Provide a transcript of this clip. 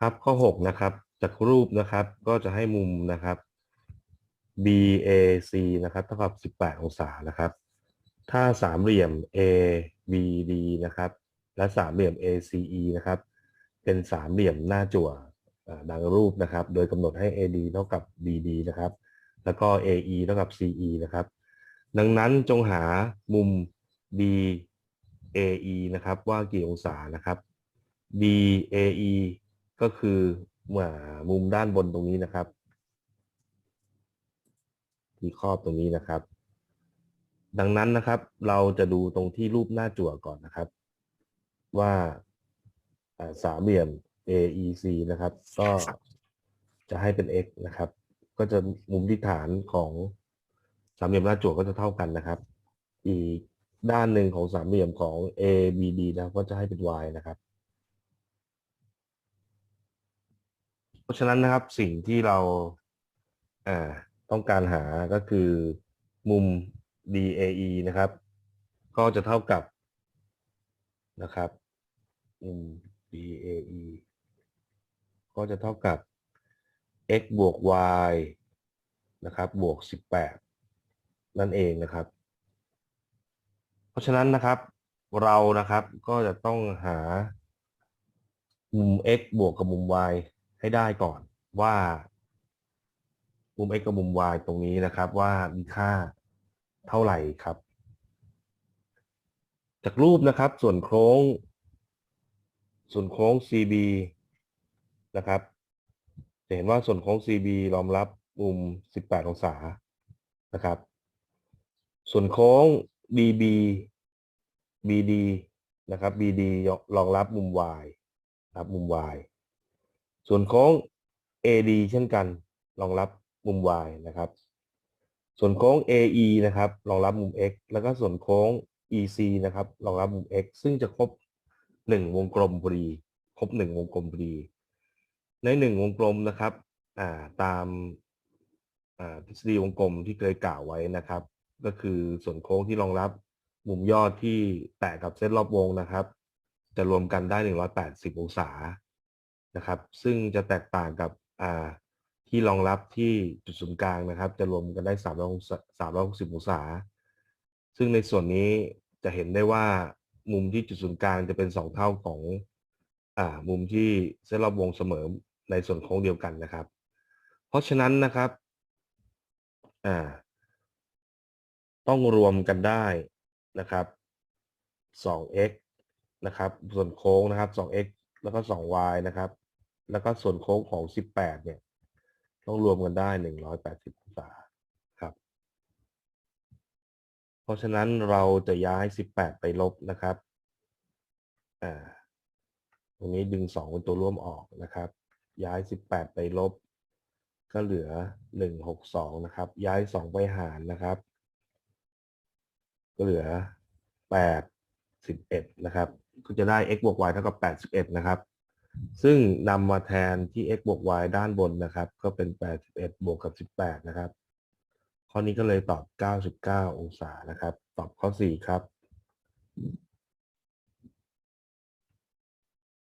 ครับข้อหกนะครับ จากรูปนะครับ ก็จะให้มุมนะครับ BAC นะครับเท่ากับ 18 องศานะครับ ถ้าสามเหลี่ยม ABD นะครับ และสามเหลี่ยม ACE นะครับ เป็นสามเหลี่ยมหน้าจั่วดังรูปนะครับ โดยกำหนดให้ AD เท่ากับ BD นะครับ แล้วก็ AE เท่ากับ CE นะครับ ดังนั้นจงหามุม BAE นะครับ ว่ากี่องศานะครับ BAE ก็คืออ่ามุมด้านบนตรงนี้นะครับที่ครอบตรงนี้นะครับ ดังนั้นนะครับ เราจะดูตรงที่รูปหน้าจั่วก่อนนะครับ ว่าสามเหลี่ยม AEC นะครับ ก็จะให้เป็น x นะครับ ก็จะมุมที่ฐานของสามเหลี่ยมหน้าจั่วก็จะเท่ากันนะครับ อีกด้านหนึ่งของสามเหลี่ยมของ ABD นะก็จะให้เป็น y นะครับ เพราะฉะนั้นนะครับสิ่งที่เราอ่าต้องการหาก็คือมุม DAE นะครับ ก็จะเท่ากับนะครับ มุม DAE ก็จะเท่ากับ x บวก y นะครับบวก 18 นั่นเองนะครับ เพราะฉะนั้นนะครับเรานะครับก็จะต้องหามุม x บวกกับมุม y ให้ได้ก่อนว่า มุม x กับมุม y ตรงนี้นะครับว่ามีค่าเท่าไหร่ครับ จากรูปนะครับส่วนโค้ง ส่วนโค้ง CB นะครับ จะเห็นว่าส่วนโค้ง CB รองรับมุม 18 องศานะครับ ส่วนโค้ง BB BD นะครับ BD รองรับมุม Y ครับมุม Y ส่วนโค้ง AD เช่นกันรองรับมุม Y นะครับ ส่วนโค้ง AE นะครับรองรับมุม X แล้วก็ส่วนโค้ง EC นะครับรองรับมุม X ซึ่งจะครบหนึ่งวงกลมพอดีครบหนึ่งวงกลมพอดี ในหนึ่งวงกลมนะครับาตามทฤษฎีวงกลมที่เคยกล่าวไว้นะครับ ก็คือส่วนโค้งที่รองรับมุมยอดที่แตะกับเส้นรอบวงนะครับ จะรวมกันได้ 180 องศา นะครับ ซึ่งจะแตกต่างกับที่รองรับที่จุดศูนย์กลางนะครับ จะรวมกันได้300องศา360 องศา ซึ่งในส่วนนี้จะเห็นได้ว่ามุมที่จุดศูนย์กลางจะเป็นสองเท่าของอมุมที่เส้นรอบวงเสมอในส่วนโค้งเดียวกันนะครับ เพราะฉะนั้นนะครับต้องรวมกันได้นะครับ 2x นะครับ ส่วนโค้งนะครับ 2x แล้วก็ 2y นะครับ แล้วก็ส่วนโค้งของ 18 เนี่ย ต้องรวมกันได้ 180 องศาครับ เพราะฉะนั้นเราจะย้าย 18 ไปลบนะครับอ่าตรงนี้ดึง 2 เป็นตัวร่วมออกนะครับ ย้าย 18 ไปลบ ก็เหลือ 162 นะครับ ย้าย 2 ไปหารนะครับ ก็เหลือ 8 11 นะครับ ก็จะได้ x บวก y เท่ากับ 81 นะครับ ซึ่งนำมาแทนที่ x บวก y ด้านบนนะครับ ก็เป็น 81 บวกกับ 18 นะครับ ข้อนี้ก็เลยตอบ 99 องศานะครับ ตอบข้อ 4 ครับ